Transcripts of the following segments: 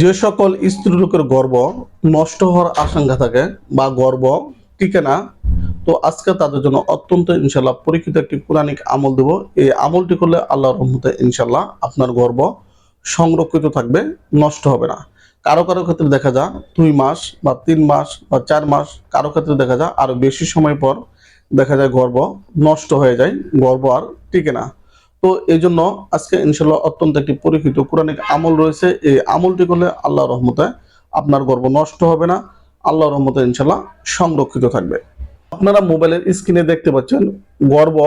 যে সকল স্ত্রী লোকের গর্ব নষ্ট হওয়ার আশঙ্কা থাকে বা গর্ব টিকে না, তো আজকে তাদের জন্য অত্যন্ত ইনশাল্লাহ পরীক্ষিত একটি পুরাণিক আমল দেব। এই আমলটি করলে আল্লাহর রহমতে ইনশাল্লাহ আপনার গর্ব সংরক্ষিত থাকবে, নষ্ট হবে না। কারও কারও ক্ষেত্রে দেখা যায় দুই মাস বা তিন মাস বা চার মাস, কারও ক্ষেত্রে দেখা যায় আরও বেশি সময় পর দেখা যায় গর্ব নষ্ট হয়ে যায়, গর্ব আর টিকে না। তো এই জন্য আজকে ইনশাল্লাহ অত্যন্ত একটি পরীক্ষিত কোরআনিক আমল রয়েছে। এই আমলটি করলে আল্লাহ রহমতে আপনার গর্ব নষ্ট হবে না। আল্লাহ রহমতে ইনশাল্লাহ সংরক্ষিত থাকবে। আপনারা মোবাইলের স্ক্রিনে দেখতে পাচ্ছেন গর্ব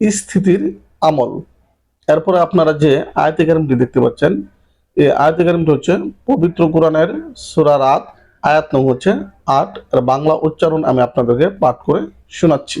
স্থিতির আমল। এরপরে আপনারা যে আয়তে কারিমটি দেখতে পাচ্ছেন, এই আয়তে কারিমটি হচ্ছে পবিত্র কোরআনের সূরা রাত, আয়াত নং হচ্ছে আট। বাংলা উচ্চারণ আমি আপনাদেরকে পাঠ করে শোনাচ্ছি।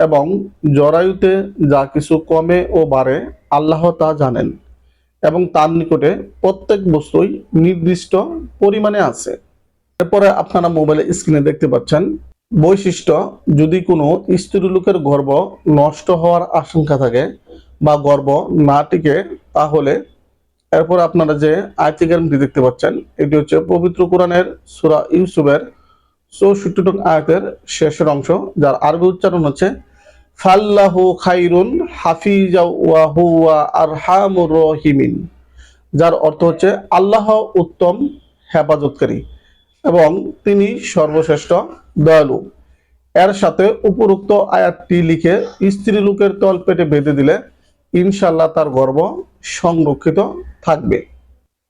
এবং জরায়ুতে যা কিছু কমে ও বাড়ে, আল্লাহ তা জানেন এবং তার নিকটে প্রত্যেক বস্তুই নির্দিষ্ট পরিমাণে আছে। এরপরে আপনারা মোবাইলে স্ক্রিনে দেখতে পাচ্ছেন, বৈশিষ্ট্য, যদি কোনো স্ত্রী লোকের গর্ভ নষ্ট হওয়ার আশঙ্কা থাকে বা গর্ভ না টিকে, তাহলে এরপর আপনারা যে আয়তিকারটি দেখতে পাচ্ছেন, এটি হচ্ছে পবিত্র কোরআনের সূরা ইউসুফের চৌষট্টি নং আয়াতের শেষের অংশ, যার আরবি উচ্চারণ হচ্ছে, ফাল্লাহু খাইরুন হাফিজা ওয়া হুয়া আরহামুর রহিমিন যার অর্থ হচ্ছে আল্লাহ উত্তম হেফাজতকারী এবং তিনি সর্বশ্রেষ্ঠ দয়ালু। এর সাথে উপরোক্ত আয়াতটি লিখে স্ত্রী লোকের তল পেটে বেঁধে দিলে ইনশাল্লাহ তার গর্ব সংরক্ষিত থাকবে।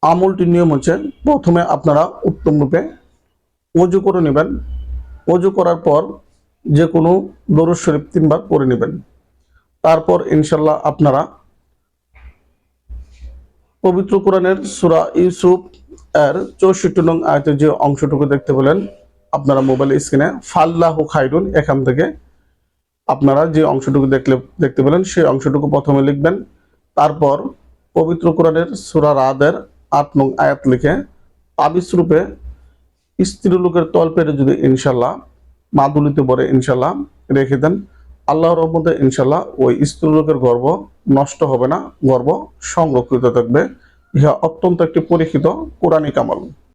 আমলটির নিয়ম হচ্ছে, প্রথমে আপনারা উত্তম রূপে অজু করে নেবেন। অজু করার পর যে কোনো দরুদ শরীফ তিনবার পড়ে নেবেন। তারপর ইনশাল্লাহ আপনারা পবিত্র কোরআনের সূরা ইউসুফ এর চৌষট্টি নং আয়তের যে অংশটুকু দেখতে পেলেন, আপনারা মোবাইল স্ক্রিনে ফাল্লাহু খাইরুন এখান থেকে আপনারা যে অংশটুকু দেখলে, দেখতে পেলেন, সেই অংশটুকু প্রথমে লিখবেন। তারপর পবিত্র কোরআনের সূরা রাদের আট নং আয়াত লিখে তাবিজ রূপে স্ত্রী লোকের তল পেরে যদি ইনশাল্লাহ মাদুলিতে পরে ইনশাল্লাহ রেখে দেন। আল্লাহ রহমতে ইনশাল্লাহ ওই স্ত্রীলোকের গর্ব নষ্ট হবে না গর্ব সংরক্ষিত থাকবে। ইহা অত্যন্ত একটি পরীক্ষিত কোরআনিক আমল।